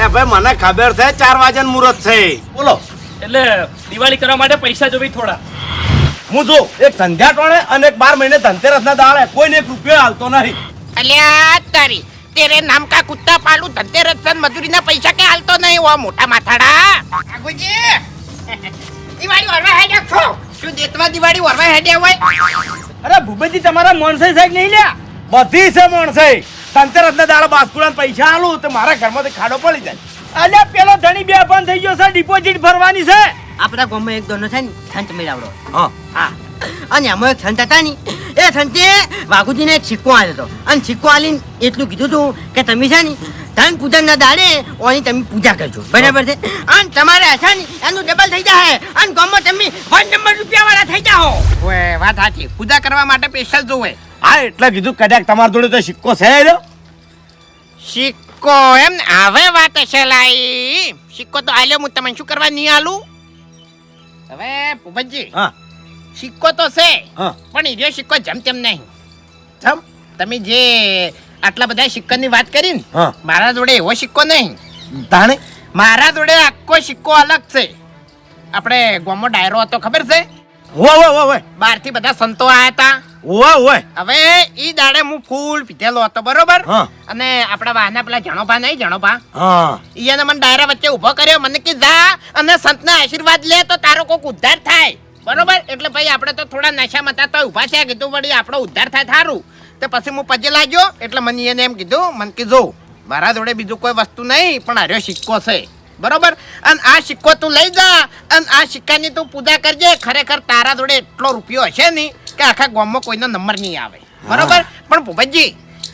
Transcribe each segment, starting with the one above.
એટલે ભાઈ મને ખબર છે ચાર વાજન મુહૂર્ત છે. બોલો. એટલે દિવાળી કરવા માટે પૈસા જોવી થોડા. હું જો એક સંધ્યા ટોણે અને એક બાર મહિને ધનતેરસ ના દાડે કોઈને એક રૂપિયો હાલતો નહીં. અલ્યા તારી તેરે નામ કા કુત્તા પાલું ધનતેરસ મજૂરી ના પૈસા કે હાલતો નહીં ઓ મોટા માથાડા. આગુજી દિવાળી વરવા હેડ્યા છો? શું દેતવા દિવાળી વરવા હેડ્યા હોય? અરે ભૂપેજી તમારા મોણસે સાહેબ નહીં લ્યા? બધી છે મોણસે. ધનતેરસ અંદર દાડે બાસ્કુડા પૈસા આલું તો મારા ઘરમાંથી ખાડો પડી જાય. અલ્યા પેલો ધણી બે પણ થઈ ગયો છે ડિપોઝિટ ભરવાની છે. આપણા ગામમાં એક દોનો છે ને સંત મેળાવડો. હા. હા. અને એમાં એક સંત હતા ને એ સંતે વાઘુજીને એક સિક્કો આલ્યો હતો. અને સિક્કો આલીને એટલું કીધું હતું કે તમે છે ને ધન પૂજનના દાડે ઓની તમે પૂજા કરજો. બરાબર છે? અને તમારે છે ને એનું ડબલ થઈ જાય અને ગામમાં તમે વન નંબર રૂપિયા વાળા થઈ જાઓ વાત સાચી. પૂજા કરવા માટે સ્પેશિયલ જોવે. હા એટલે કીધું કદાચ તમારા જોડે તો સિક્કો છે રહ્યો સિક્કો એમ? હવે વાત હશે લાઈ. સિક્કો તો આલ્યો હું તમને શું કરવા નહીં આલું? હવે ભૂપતજી હા. સિક્કો તો છે હા. પણ એ સિક્કો જેમ તેમ નહીં. જમ? તમે જે આટલા બધા સિક્કાની વાત કરી ને મારા જોડે એવો સિક્કો નહીં. તાણે? મારા જોડે આખો સિક્કો અલગ છે. આપણે ગોમો ડાયરો હતો ખબર છે? હોય. બહારથી બધા સંતો આયા હતા. હોય હોય હવે ઈ દાડે હું ફૂલ પીધેલો હતો બરોબર? અને આપણા વાહના પેલા જણોભા નહીં જણોભા? ઈને મને ડાયરા વચ્ચે ઊભો કર્યો મને કે જા અને સંતના આશીર્વાદ લે તો તારો કોક ઉદ્ધાર થાય. બરોબર? એટલે ભાઈ આપણે તો થોડા નશામાં હતા તો ઊભા થયા. કીધું વળી આપણો ઉદ્ધાર થાય થારું. તો પછી હું પજે લાગ્યો એટલે મને એને એમ કીધું મને કીધું મારા જોડે બીજું કોઈ વસ્તુ નહીં પણ આર્યો સિક્કો છે. બરોબર? અને આ સિક્કો તું લઈ જા અને આ સિક્કાની તું પૂજા કરજે. ખરેખર તારા જોડે એટલો રૂપિયો હશે નહીં. કે આખા ગામમાં કોઈનો નંબર નહીં આવે. બરોબર? પણ ભૂપતજી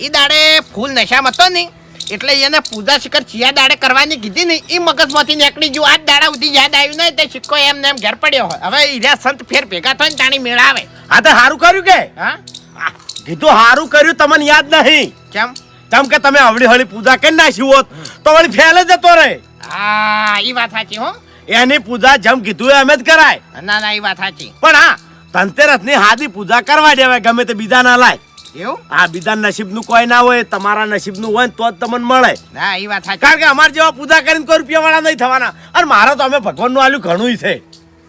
એ દાડે ફૂલ નશામાં હતો નહીં એટલે એને પૂજા શિખર ચિયા દાડે કરવાની કીધી નહીં એ મગજમાંથી નીકળી ગયું. આજ દાડા સુધી યાદ આવ્યું નહીં તે સિક્કો એમ ને એમ ઘેર પડ્યો હોય. હવે ઈર્યા સંત ફેર ભેગા થાય ને તાણી મેળ આવે. આ તો સારું કર્યું કે? હા? કીધું સારું કર્યું તમને યાદ નહીં. કેમ? જેમ કે તમે અવળી હળી પૂજા કરી નાખી હોત તો વળી ફેલે જતો રહે. હા એ વાત સાચી હો. એની પૂજા જેમ કીધું એમ જ કરાય. ના ના એ વાત સાચી. પણ હા ધનતેરસની હાદી પૂજા કરવા દેવાય ગમે તે બીજા ના લાય. એવું? આ બીજા નસીબનું કોઈ ના હોય તમારા નસીબનું હોય તો જ તમને મળે. ના એ વાત થાય કારણ કે અમારે જેવા પૂજા કરીને કોઈ રૂપિયા વાળા નહીં થવાના. અને મારો તો અમે ભગવાનનું આલ્યું ઘણું છે.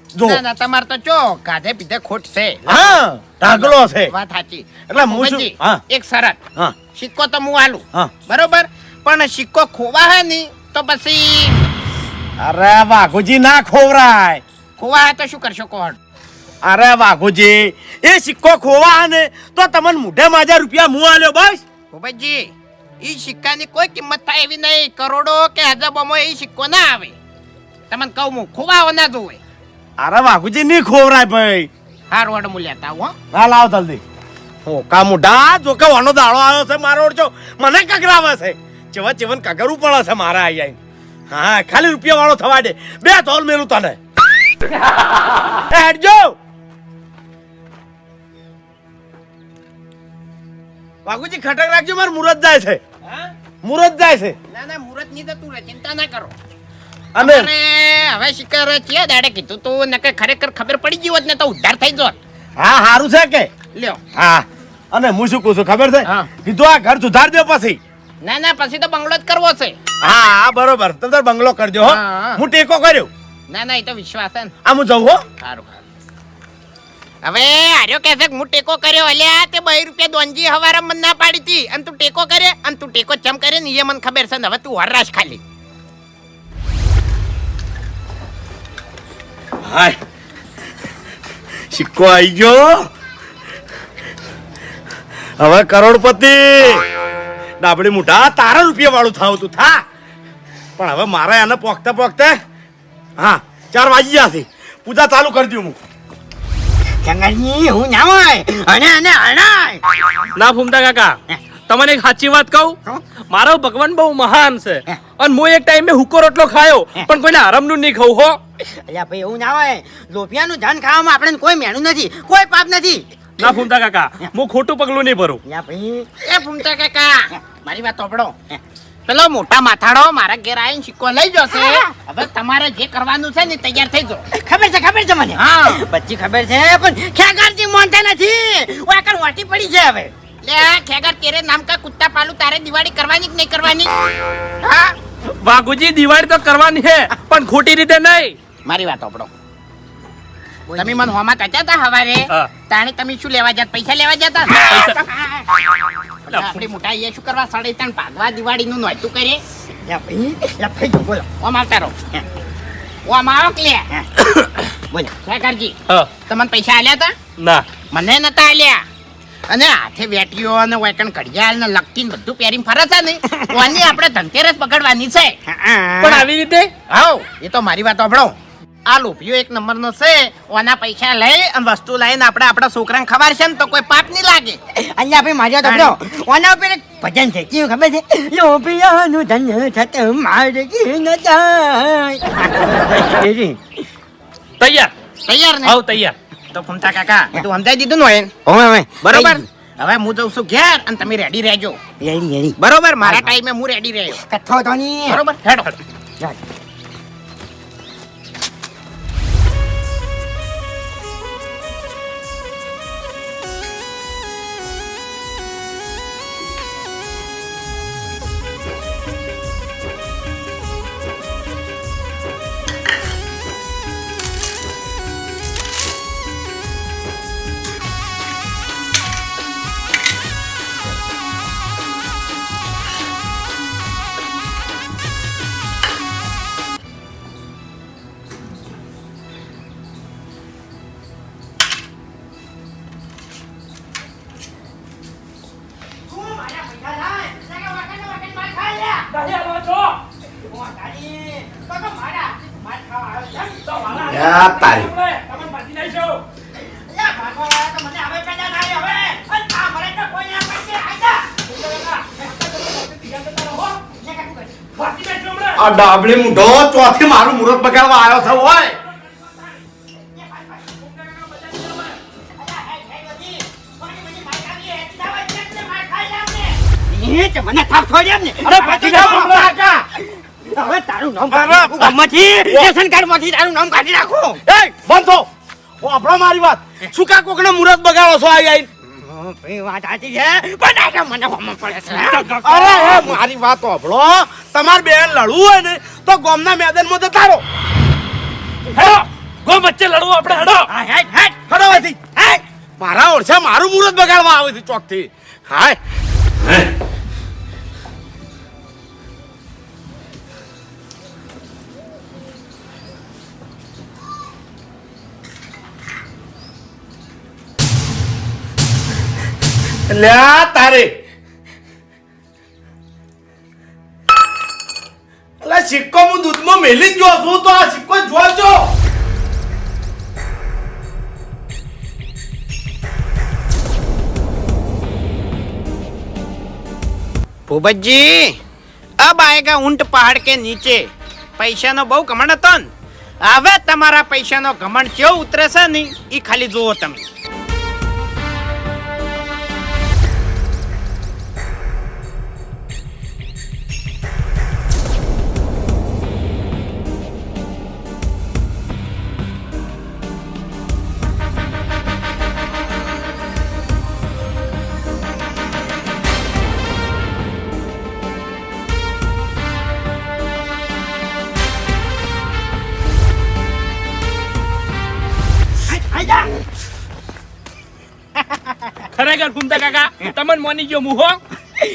જો. ના તમાર તમારે તો ચો કાધે પીધે ખોટ છે. હા ઢાગલો છે. વાત સાચી. એટલે હું શું? હા. એક શરત. હા. સિક્કો તો હું આલું. હા. બરોબર? પણ સિક્કો ખોવા હે ની તો પછી અરે વાઘુજી ના ખોવરાય. ખોવા હે તો શું કરશો કોણ અરે વાઘુજી એ સિક્કો ખોવા ને તો તમને મોઢે માજા રૂપિયા મું આલ્યો બસ. ભૂપતજી એ સિક્કાની કોઈ કિંમત થાય એવી નહીં. કરોડો કે હજાબોમાં એ સિક્કો ના આવે. તમને કહું હું ખોવાઓ ના જોવે. અરે વાઘુજી નહીં ખોવરાય ભાઈ. હાર વાડ મૂલ્યા લેતા હો. હા લાવ જલ્દી. ઓ કા મુઢા? જો કે વાનો દાડો આવ્યો છે મારો ઓળચો મને કગરાવે છે. ચેવા ચેવન કગરવું પડે છે મારા આઈ આઈ હા ખાલી રૂપિયા વાળો થવા દે. બે ધોલ મેલું તને. એ હેડજો. વાઘુજી ખટક રાખજો માર મુરત જાય છે. મુરત જાય છે. ના ના મુરતની તો તું રે ચિંતા ના કરો. અમે હવે શિકર છે દાડે કીધું તું નકે ખરેખર ખબર પડી ગઈ હોત ને તો ઉદ્ધાર થઈ જોત હા હારું છે કે? લ્યો. હા. અને હું શું કહું છું ખબર છે. કીધું આ ઘર સુધાર દો પછી. ના ના પછી તો બંગલો જ કરવો છે. હા હા બરોબર. તમે બંગલો કરજો હો. હા, ટેકો કર્યો. ના ના એ તો વિશ્વાસ છે આ હું જઉં હો. સારું હવે આર્યો કહેશે કે હું ટેકો કર્યો, અલ્યા, તે બે રૂપિયા દોનજી હવારે મને ના પાડી હતી. અને તું ટેકો કરે, અને તું ટેકો ચમ કરે ને એ મને ખબર છે હવે તું હરાશ ખાલી. હાય. સિક્કો આવી ગયો. હવે કરોડપતિ. ડાબડી મોટા તારા રૂપિયા વાળું થાવ તું, થા. પણ હવે મારે એને પોખતે પોખતે, હા, ચાર વાગી ગયા પૂજા ચાલુ કરી દઉં હું. જંગલની હું ના હોય અને અને અણાય ના ફૂમતા કાકા તમને એક સાચી વાત કહું? મારો ભગવાન બહુ મહાન છે. અને હું એક ટાઈમે હુકો રોટલો ખાયો પણ કોઈને આરામનું નહીં ખાવું હો. અલ્યા ભાઈ એવું ના હોય. લોપિયાનું ધન ખાવામાં આપણે કોઈ મેણું નથી કોઈ પાપ નથી. ના ફૂમતા કાકા હું. ખોટું પગલું નહીં ભરું. અલ્યા ભાઈ. એ ફૂમતા કાકા મારી વાત સાંભળો. પેલો મોટા માથાડો મારા ઘેર આવીને સિક્કો લઈ જશે. હવે તમારે જે કરવાનું છે ને તૈયાર થઈ જાઓ. ખબર છે ખબર છે મને? હા. બચ્ચી ખબર છે પણ ખેગારજી માનતા નથી. આગળ વાટી પડી છે હવે. લે ખેગર તેરે નામ કા કુત્તા પાલું તારે દિવાળી કરવાની કે નહીં કરવાની? હા. વાઘુજી દિવાળી તો કરવાની છે પણ ખોટી રીતે નહીં. મારી વાત આપડો તમે મને હોમાં કહેતા હતા હવારે? તાણે તમે શું લેવા જાત? પૈસા લેવા જતા? પૈસા. આપણી મોટા અહીંયા શું કરવા? સાડે ત્રણ ભાગવા દિવાળી નું નોતું કરે યા ભાઈ યા ભાઈ જો બોલો. ઓમ આવતા રહો. ઓમ આવો કે લે બોલો. શેખરજી તમને પૈસા આલ્યા હતા? ના. મને નતા આલ્યા. અને હાથે વેટીઓ અને વેકણ ઘડિયાળ ને લગતી બધું પહેરીને ફરે છે ને ઓની આપણે ધનતેરસ પકડવાની છે. પણ આવી રીતે? હાઉ એ તો મારી વાત સાંભળો. આ લોભિયો એક નંબરનો છે ઓના પૈસા લઈ અને વસ્તુ લઈને આપણે આપણા છોકરાને ખવાડશે ને તો કોઈ પાપ નહીં લાગે. અહીંયા ભાઈ માર્યો તો ઓના ઉપર એક ભજન છે કેવું ખબર છે? લોભિયાનું ધન થત મારે ન જાય તૈયાર? તૈયાર ને? આવ તૈયાર. તો ફમતા કાકા તું સમજાઈ દીધું ને હવે હવે. બરોબર? હવે હું જઉં છું ઘેર અને તમે રેડી રહેજો. રેડી રેડી બરોબર? મારા ટાઈમે હું. રેડી રહ્યો. કથો તો બરોબર? હેડો. યા આ ડાબળી મૂઢો ચોથી મારું મુહૂર્ત બગાડવા આવ્યો છે હોય એ મને થાપ છોડી એમ ને અરે પછી. હવે તારું નામ અરે, કાઢી ગામમાંથી? રેશન કાર્ડમાંથી તારું નામ કાઢી નાખો. એ બંધ થો. ઓ આપણો મારી વાત. શું કા કોકને બગાડો છો આઈ આઈ? વાત છે. પણ આ મને હોમો પડે છે. અરે એ મારી વાત સાંભળો તમાર બેન લડવું હોય ને તો ગોમના મેદાનમાં તો તારો હેડો. ગો વચ્ચે લડવું આપણે હેડો. હા, હેટ, હેટ. ખડો હોયથી હે મારા ઓરછા મારું મુરત બગાડવા આવે છે ચોકથી. હાય. હે લ્યા તારે. અલા, સિક્કો હું દૂધમાં મેલી જ જો છું તો આ સિક્કો જોજો ભૂપતજી અબ આયેગા ઊંટ પહાડ કે નીચે? પૈસાનો બહુ ઘમંડ હતો ને. હવે તમારા પૈસાનો ઘમંડ કેવો ઉતરે છે ને એ ખાલી જુઓ તમે. ફૂમતા કાકા તમને મોની ગયો મુહો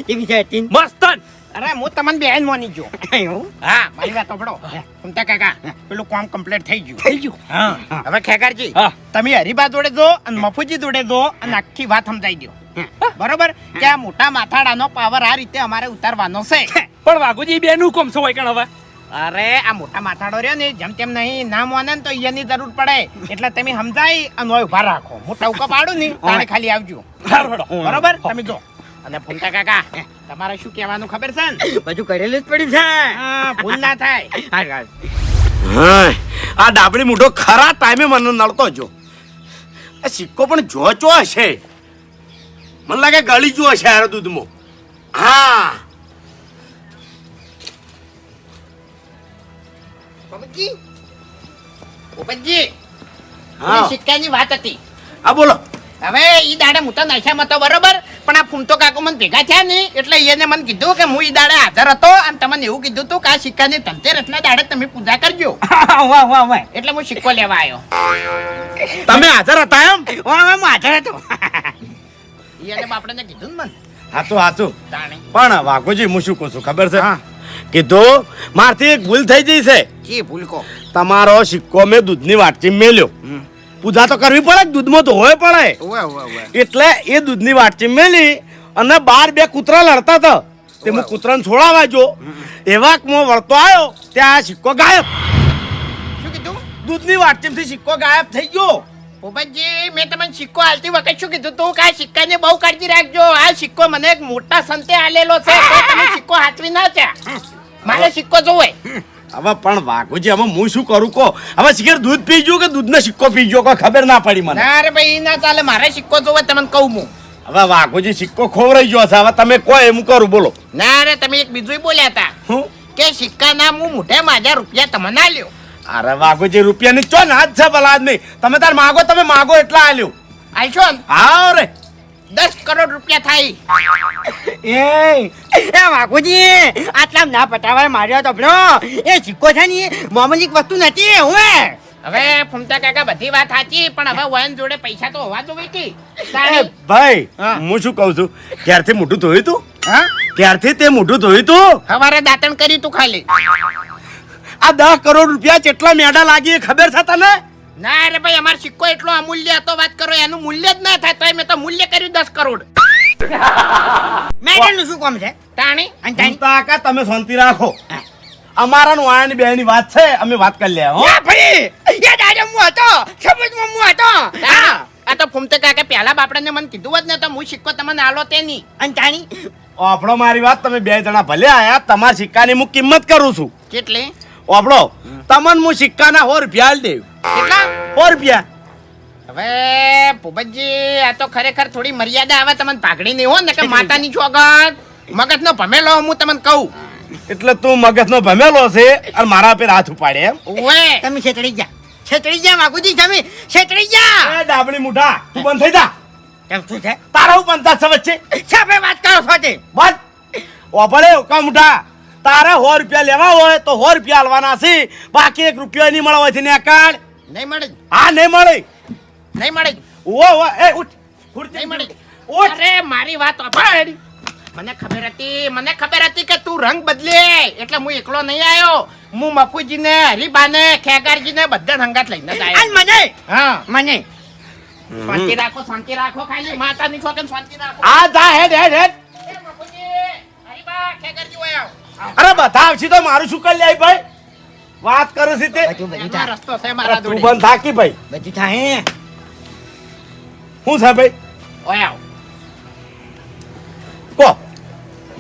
એવી છે મસ્તન. અરે હું તમને બેન મોની ગયો? હા મારી વાત સાંભળો. કુંતા કાકા પેલું કામ કમ્પ્લીટ થઈ ગયું. થઈ ગયું? હા. હવે ખેગારજી. તમે હરિભા જોડે જો અને મફુજી જોડે જો અને આખી વાત સમજાઈ દો બરોબર? કે આ મોટા માથાડાનો પાવર આ રીતે અમારે ઉતારવાનો છે. પણ વાઘુજી બેનું કોમ છો હોય કણ હવે? અરે આ મોટા માથાડો રહ્યો ને જેમ તેમ નહીં ના મોને તો એની જરૂર પડે. એટલે તમે સમજાઈ અને ઊભા રાખો. મોટા ઉકા પાડું ને તાણે ખાલી આવજો. બરોબર. તમે જો. અને ફૂલતા કાકા તમારે શું કહેવાનું ખબર છે ને? બધું કરેલું જ પડ્યું છે. ભૂલ ના થાય. આ ડાબડી મૂઢો ખરા ટાઈમે મને નડતો જો. આ સિક્કો પણ જો ચો હશે. મને લાગે ગળી જો હશે યાર દૂધમાં. હા. બાબુજી ભૂપતજી હા. સિક્કાની વાત હતી. હા બોલો. હવે ઈ દાડે હું તો નશામાં તો બરોબર પણ આ ફૂમતો કાકો મને ભેગા થયા ને એટલે એને મને કીધું કે હું ઈ દાડે હાજર હતો અને તમને એવું કીધું હતું કે આ સિક્કાની ધનતેરસના દાડે તમે પૂજા કરજો. વાહ વાહ વાહ. એટલે હું સિક્કો લેવા આવ્યો તમે હાજર હતા એમ? વાહ વાહ હું હાજર હતો. એને બાપડાને કીધું ને મને. હાચું હાચું. તાણે. પણ વાઘોજી હું શું કહું છું ખબર છે? કીધું મારથી એક ભૂલ થઈ જઈ છે. જી ભૂલકો. તમારો સિક્કો મેં દૂધની વાટકી મેલ્યો. પૂજા તો કરવી પડે દૂધમાં દૂધમાં હોય પડે. એટલે એ દૂધની વાટકી મેલી અને બાર બે કૂતરા લડતા હતા. તે હું કૂતરાને છોડાવા જો એવા મો વળતો આવ્યો ત્યાં આ સિક્કો ગાયબ. શું કીધું? દૂધની વાટકીમાંથી સિક્કો ગાયબ થઈ ગયો. પોપટજી મેં તમને સિક્કો આલતી વખત શું કીધું તું? કે આ સિક્કાની બહુ કાળજી રાખજો. આ સિક્કો મને એક મોટા સંતે આલેલો છે તમે સિક્કો હાથવી ના છે મારે સિક્કો જોવે હવે પણ વાઘુજી હવે હું શું કરું કો હવે શિખર દૂધ પીજો કે દૂધનો સિક્કો પીજો કોઈ ખબર ના પડી મને. અરે ભાઈ ના ચાલે. મારે સિક્કો જોવે તમને કહું હું. હવે વાઘુજી સિક્કો ખોવરાઈ ગયો છે હવે તમે કોઈ એમ કરું બોલો. ના રે તમે એક બીજું બોલ્યા હતા. હું? કે સિક્કાના હું મોઢે માજા રૂપિયા તમને લ્યો. અરે વાઘોજી રૂપિયાની ચો ના જ છે ભલા આદમી. તમે તાર માગો તમે માગો એટલા આલ્યો. આલશો ને આવ રે. દસ કરોડ રૂપિયા થાય. એ એ વાઘુજી આટલા ના પટાવાય માર્યો તો બ્રો એ સિક્કો છે ને મામૂલી વસ્તુ નથી હું હવે ફૂમતા કાકા બધી વાત સાચી પણ હવે વયન જોડે પૈસા તો હોવા જોઈએ કે? ભાઈ હું. શું કહું છું? ક્યારથી મોઢું ધોયું તું? હા? ક્યારથી તે મોઢું ધોયું તું? હવારે દાંતણ કરી તું ખાલી. આ દસ કરોડ રૂપિયા જેટલા મેડા લાગી ખબર છે તને? ના રે ભાઈ અમાર સિક્કો એટલો અમૂલ્ય હતો વાત કરો એનું મૂલ્ય જ ના થાય તો મેં તો મૂલ્ય કર્યું દસ કરોડ. મેડમનું શું કામ છે? તાણી અને તમે શાંતિ રાખો. અમારા નું બે ની વાત છે અમે વાત કરી લે હો. ભાઈ એ દાડે હું હતો સમજમાં હું હતો. હા. આ તો ફૂમતે કાકા પહેલા બાપડાને મને કીધું જ ને તો હું સિક્કો તમને આલો તે નહીં. અને તાણી ઓફળો મારી વાત તમે બે જણા ભલે આયા તમારા સિક્કાની હું કિંમત કરું છું. કેટલી? આપણો તમને હું સિક્કાના હોર રૂપિયા દેવ કેટલા? સો રૂપિયા. હવે ભૂપતજી આ તો ખરેખર થોડી મર્યાદા આવે તમને પાઘડી નહીં હો ને કે માતાની ચોગટ મગજનો ભમેલો હું તમને કહું. એટલે તું મગજનો ભમેલો છે અને મારા પર હાથ ઉપાડે એમ. ઓએ તમે છેતરી જા છેતરી જા માગુજી તમે? છેતરી જા એ ડાબડી મુઠા તું બંધ થઈ જા. કેમ શું છે? તારા હું પંચાયત છે? વચ્ચે વાત કરો છો તે બસ ઓપડે કા મુઠા તારા સો રૂપિયા લેવા હોય તો સો રૂપિયા આલવાના છે. બાકી એક રૂપિયો નહીં મળવા હોય છે ને કાઢ. નહીં મળે હા નહીં મળે. નહીં મળે ઓ ઓ એ ઉઠ. ઉઠ નહીં મળે ઉઠ. અરે મારી વાત સાંભળ મને ખબર હતી મને ખબર હતી કે તું રંગ બદલે. એટલે હું એકલો નહીં આવ્યો. હું મફુજીને હરીબાને ખેગારજીને બધા સંગાત લઈને જ અને આવ્યો મને? હા. મને? શાંતિ રાખો શાંતિ રાખો ખાલી માતાની છોકન શાંતિ રાખો. આ જા હેડ હેડ હેડ. એ હરીબા ખેગારજી ઓય અરે બધા આવશે તો મારું શું કરી લે ભાઈ? વાત કરું છું તે? બધું બધું થાય રસ્તો છે મારા તું બંધ થાકી ભાઈ. બધું થાય શું છે ભાઈ? ઓય આવો. કો.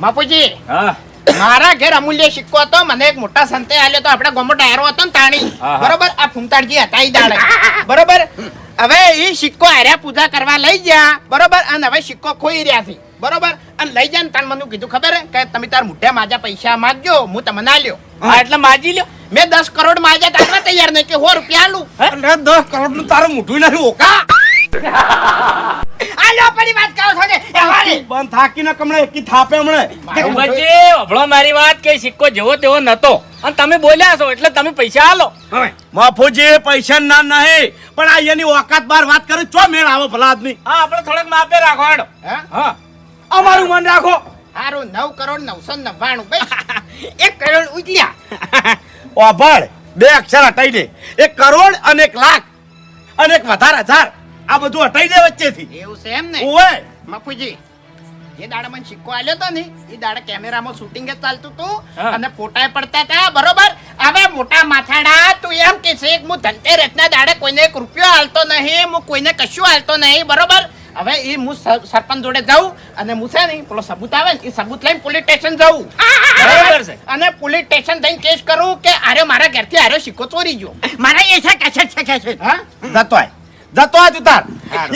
બાપુજી હા. મારા ઘેર અમૂલ્ય સિક્કો હતો મને એક મોટા સંતે આલ્યો તો આપણે ગોમો ડાયરો હતો ને તાણી. હા, હા. બરોબર? આ ફૂમતાડજી હતા ઈ દાડે. બરોબર? હવે એ સિક્કો હાર્યા પૂજા કરવા લઈ ગયા. બરોબર? અને હવે સિક્કો ખોઈ રહ્યા છે. બરોબર? અને લઈ જાય ને તાણ મને કીધું ખબર કે તમે તાર મુઠ્ઠે માજા પૈસા માગજો હું તમને આલ્યો. હા. એટલે માજી લ્યો. મેં દસ કરોડ માજા તારવા તૈયાર નહીં કે સો રૂપિયા આલું? અરે દસ કરોડનું તારું મૂઠું નથી ઓકા આ લો પડી વાત કરો છો ને એ વાળી બંધ થાકીને કમણે એકી થાપે હમણે. ભૂપતજી અભળો મારી વાત કે સિક્કો જેવો તેવો નતો. અને તમે બોલ્યા છો એટલે તમે પૈસા આલો. મફુજી પૈસા ના નહીં પણ આ એની ઓકાત બાર વાત કરે ચો મેળ આવો ભલા આદમી? હા આપણે થોડાક માપે રાખો હેડો. હા? હા. અમારું મન રાખો. સારું નવ કરોડ નવસો નવ્વાણું ભાઈ એક કરોડ ઉજલ્યા ઓભળ બે અક્ષર હટાઈ દે. એક કરોડ અને એક લાખ અને એક વધારે હજાર. આ બધું હટાઈ દે વચ્ચેથી. એવું છે એમ ને? ઓય મફુજી જે દાડે મને સિક્કો આલ્યો તો ને એ દાડે કેમેરામાં શૂટિંગ જ ચાલતું હતું અને ફોટા પડતા હતા બરોબર? હવે મોટા માથાડા તું એમ કે છે કે હું ધનતેરસના દાડે કોઈને એક રૂપિયો હાલતો નહીં હું કોઈને કશું હાલતો નહીં બરોબર? હવે એ હું સરપંચ જોડે જાઉં અને હું છે ને પેલો સબૂત આવે ને એ સબૂત લઈને પોલીસ સ્ટેશન જાઉં. બરાબર છે. અને પોલીસ સ્ટેશન જઈને કેસ કરું કે અરે મારા ઘરથી આર્યો સિક્કો ચોરી ગયો. મારા એ છે કેસેટ છે કેસેટ હા? જતો આય. જતો આય તું તાર.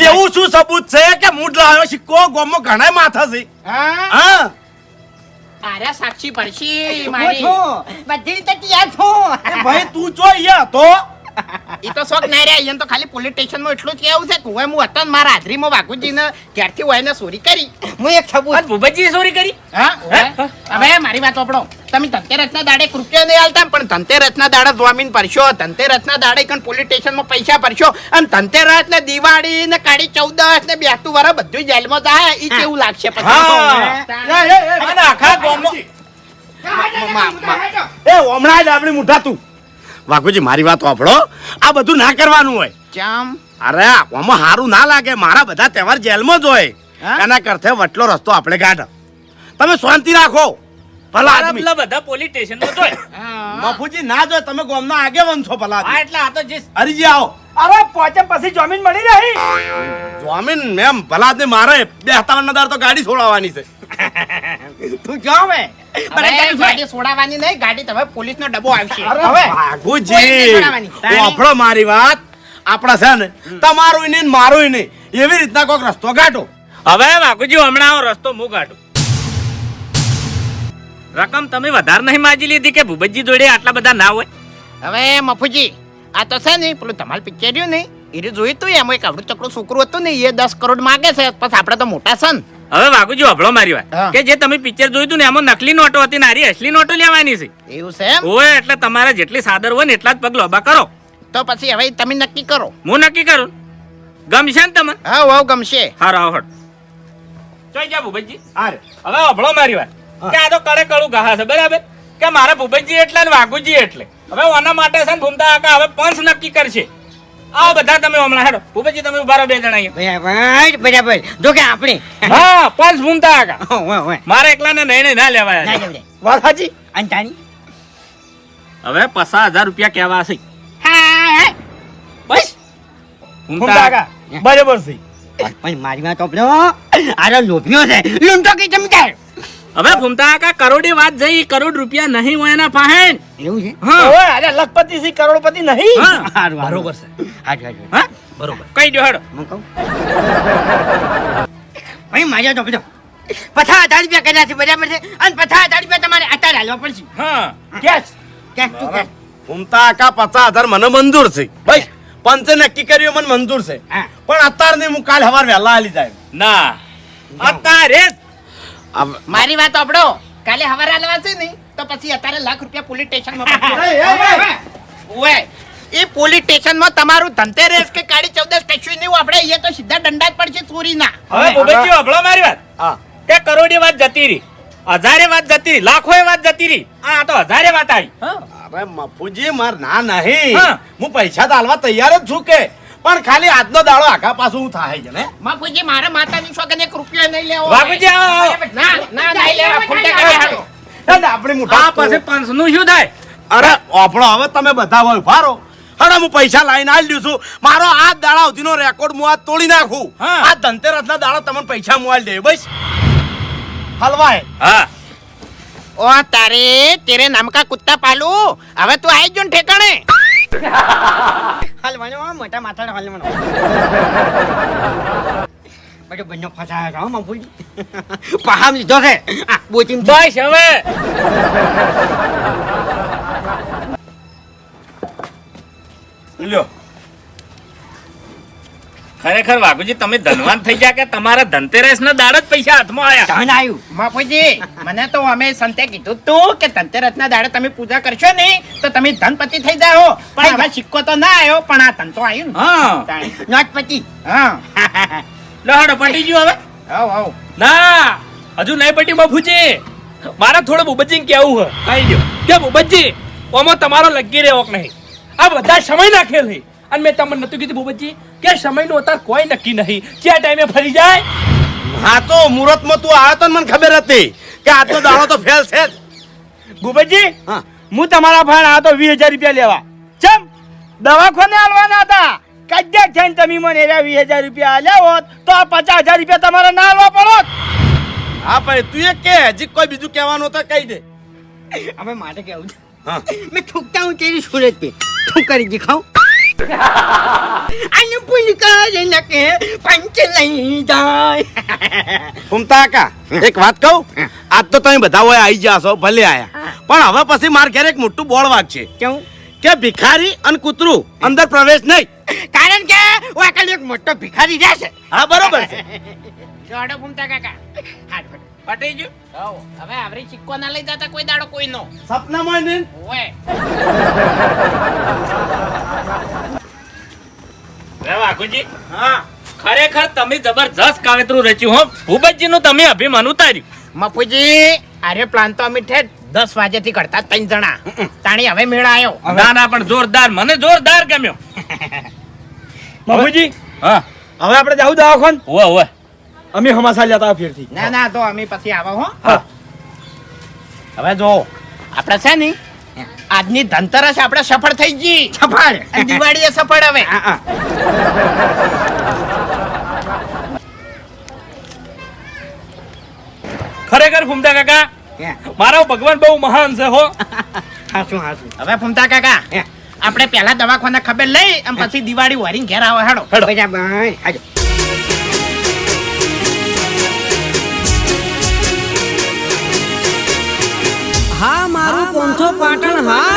એવું શું સબૂત છે કે મૂડ લાવ્યો સિક્કો ગોમો ઘણા માથા છે? હા? હા. આર્યા સાક્ષી પડશી મારી. બધી રીતે તૈયાર છું. ભાઈ તું જો અહીંયા હતો. ઈ તો શોખ ના રહ્યા અહીંયા તો ખાલી પોલીસ સ્ટેશનમાં એટલું જ કેવું છે કે હું હું હતો મારા હાજરીમાં વાઘુજીને ક્યારથી હોય ને ચોરી કરી. હું એક સબૂત ભૂપતજીએ ચોરી કરી? હા હવે મારી વાત સાંભળો તમે ધનતેરસના દાડે રૂપિયો નહીં હાલતા પણ ધનતેરસના દાડે જોમીન ભરશો ધનતેરસના દાડે કણ પોલીસ સ્ટેશનમાં પૈસા ભરશો અને ધનતેરસ ને દિવાળી ને કાળી ચૌદસ ને બેસતું વરસ બધું જેલમાં જાય એ કેવું લાગશે પછી. એ, એ, એ, આખા ગામમાં- એ હમણાં જ આપણી મુઠા તું વાઘુજી મારી વાત વાપરો. આ બધું ના કરવાનું હોય. કેમ? અરે આમાં સારું ના લાગે. મારા બધા તહેવાર જેલમાં જ હોય. હા? એના કરતે વટલો રસ્તો આપણે ગાઢ. તમે શાંતિ રાખો. ભલા આદમી. બધા પોલીસ સ્ટેશનમાં જોય. હા. ના જોય તમે ગામના આગેવાન છો ભલા હા એટલે આ તો જે હરીજી આવો. અરે પહોંચે પછી જમીન મળી રહી? જોમીન મેમ ભલા આદમી મારે બે સત્તાવન દાર તો ગાડી છોડાવવાની છે. તું જો હવે હવે ગાડી છોડાવવાની નહીં ગાડી તો હવે પોલીસનો ડબ્બો આવશે હવે કોઈ વાઘુજી નહીં છોડાવવાની. વાપરો મારી વાત. આપણા છે ને તમારું નહીં મારું નહીં. એવી રીતના કોઈક રસ્તો કાઢો હવે વાઘુજી હમણાં આવો રસ્તો હું કાઢું રકમ તમે વધારે નહીં માજી લીધી કે ભૂપતજી જોડે આટલા બધા ના હોય? હવે મફુજી આ તો છે ને પેલું તમારે પિક્ચર રહ્યું ને એ જોયું તું એમાં એક આવડું ચકડું છોકરું હતું ને એ દસ કરોડ માંગે છે પછી આપણે તો મોટા છે ને. હવે વાઘુજી અભળો મારી વાત. કે જે તમે પિક્ચર જોયું હતું ને એમાં નકલી નોટો હતી ને આરી અસલી નોટો લેવાની છે. એવું છે ઓય એટલે તમારે જેટલી સાદર હોય ને એટલા જ પગ લોબા કરો. તો પછી હવે તમે નક્કી કરો. હું નક્કી કરું? ગમશે ને તમને? હા વાવ ગમશે. હારો આવો હટ જોઈ જા ભૂપતજી હારે હવે અભળો મારી વાત. કે આ તો કડે કડું કહા છે બરાબર? કે મારા ભૂપતજી એટલે ને વાઘુજી એટલે. હવે ઓના માટે છે ને ભૂમતા કાકા હવે પંચ નક્કી કરશે. આવો બધા તમે હમણાં હેડો. ભૂપેજી તમે ઊભા રહો બે જણા અહીંયા. બરાબર. જો કે આપણે. હા પાંચ ભૂમતા આગા. મારે એકલાને નહીં નહીં ના લેવાય. વાત સાચી? હવે પચાસ હજાર રૂપિયા કહેવા છે હા, હા. બસ. ભૂમતા આગા બરાબર છે. પણ મારી વાત સાંભળો. આરો લોભ્યો છે. લૂંટો કે જમીદાર હવે ભૂમતા કાકા કરોડી વાત જઈ કરોડ રૂપિયા નહીં હોય એના પાસે. એવું છે? હા. હવે અરે લખપતિ છે કરોડપતિ નહીં? હા. બરોબર છે. હાચું. હા? બરોબર. કઈ દો હેડો. હું કહું? ભાઈ માજા તો સાંભળો. પચાસ હજાર રૂપિયા કર્યા છે બરાબર છે. અને પથા હજાર રૂપિયા તમારે અત્યારે હાલવા પડશે. હા. કેશ? ક્યાંક તું ક્યાંક. ફૂમતા આકા પચાસ હજાર મને મંજૂર છે. ભાઈ. પંચે નક્કી કર્યું મને મંજૂર છે. પણ અત્યારે નહીં હું કાલ સવાર વહેલા હાલી જાય ના. અત્યારે મારી વાત આપડો કાલે હવારે આલવા છે ને તો પછી અત્યારે લાખ રૂપિયા પોલીસ સ્ટેશનમાં એ, એ, એ. ઓય એ પોલીસ સ્ટેશનમાં તમારું ધનતેરસ કે કાળી ચૌદસ કશું નહીં આપણે અહીંયા તો સીધા દંડા જ પડશે ચોરીના. હવે ભૂપતજી હબળો મારી વાત. હા. કે કરોડી વાત જતી રહી હજારે વાત જતી રહી લાખોએ વાત જતી રહી આ તો હજારે વાત આવી. અરે મફુજી માર ના નહીં. હું. પૈસા તો આલવા તૈયાર જ છું કે. પણ ખાલી આજનો દાડો આખા પાછું હું થાય છે ને? બાપુજી મારા માતાની છોકરીને એક રૂપિયો નહીં લેવો બાપુજી આવો, આવો. ના ના નહીં લેવા ફૂટા કાઢી હાલો. આપણે મોટા મુઠા પછી નું શું થાય? અરે આપણો હવે તમે બધા હોય ફારો હવે હું પૈસા લાવીને આલી દઉં છું. મારો આ દાડા સુધીનો રેકોર્ડ હું આ તોડી નાખું. હા. આ ધનતેરસ ના દાડા તમને પૈસા હું આલી દે બસ. હલવાય. હા. ઓ તારે તેરે નામકા કુત્તા પાલુ. હવે તું આવી જો ને ઠેકાણે. હાલવાનો મોટા માથાનો હાલવાનો બધો બંને ફસાયો છો, હો, મફુજી. પહામ લીધો છે થી. બસ હવે લ્યો ખરેખર વાઘુજી તમે ધનવાન થઈ ગયા કે તમારા ધનતેરસ ના દાડ જ પૈસા હાથમાં આવ્યા? ધન આવ્યું. બાપુજી મને તો અમે સંતે કીધું તું કે ધનતેરસ ના દાડે તમે પૂજા કરશો ને તો તમે ધનપતિ થઈ જાઓ. પણ હવે સિક્કો તો ના આવ્યો પણ આ ધન તો આવ્યું ને. હા. નોટપતિ. હા. લહડો પટી ગયું હવે. આવ આવ. ના હજુ નહીં પટી બાપુજી મારે થોડું બુબજી કેવું હે કહી ગયો કે બુબજી ઓમાં તમારો લગી રહ્યો કે નહીં? આ બધા સમય નાખેલ અને મેં તમને નતું કીધું ભૂપતજી કે સમયનું અત્યારે કોઈ નક્કી નહીં. ક્યાં ટાઈમે ફરી જાય. હા તો મુહૂર્તમાં તું આવ્યો તો મને ખબર હતી કે આજનો દાડો તો ફેલ છે ભૂપતજી હા. હું તમારા ભાણ આ તો વીસ હજાર રૂપિયા લેવા. ચમ દવાખાને આલવાના હતા. કદાચ થઈને તમે મને એરા વીસ હજાર રૂપિયા આલ્યા હોત તો આ પચાસ હજાર રૂપિયા તમારે ના આલવા પડોત. હા ભાઈ તું એ કે હજી કોઈ બીજું કહેવાનું તો કહી દે. હવે માટે કેવું છે. મેં થૂકતા હું તેરી સુરત પે ઠુકરી દેખાઉં અને પુલકાર કે પંચ લઈ જાય. ફૂમતા કાકા એક વાત કહું? આજ તો તમે બધા હોય આવી ગયા છો ભલે આયા. પણ હવે પછી માર ઘેર એક મોટું બોળ વાગશે કેવું? કે ભિખારી અને કૂતરું અંદર પ્રવેશ નહીં. કારણ કે હું એકલ એક મોટો ભિખારી રહેશે. હા બરોબર છે. જોડો ભૂમતા કાકા. હારું, પટી ગયું? હઉ, હવે આવરી ચિક્કો ના લઈ જતા કોઈ દાડો કોઈ નો સપનામાં ઓય રે વાઘુજી હા. ખરેખર તમે જબરજસ્ત કાવતરું રચ્યું હો. ભૂપતજી નું તમે અભિમાન ઉતાર્યું. મફુજી અરે પ્લાન તો અમે ઠેઠ દસ વાગ્યાથી કરતા જ ત્રણ જણા. તાણી હવે મેળા આવ્યો ના ના પણ જોરદાર. મને જોરદાર ગમ્યો. બાપુજી હા. હવે આપણે જાવું દવાખાન? ઓવે ઓવે અમે હમાસા લેતા ફેરથી. ના ના તો અમે પછી આવો હો. હવે જો આપણે છે ને આજની ધનતરસ આપણે સફળ થઈ ગઈ. સફળ. દિવાળીએ સફળ હવે. ખરેખર ફૂમતા કાકા મારો ભગવાન બહુ મહાન છે હો. હાસું હાસું હવે ફૂમતા કાકા આપણે પહેલા દવાખાને ખબર લઈ અને પછી દિવાળી વારીને ઘેર આવે હેડો. બરાબર. પાટણ હા?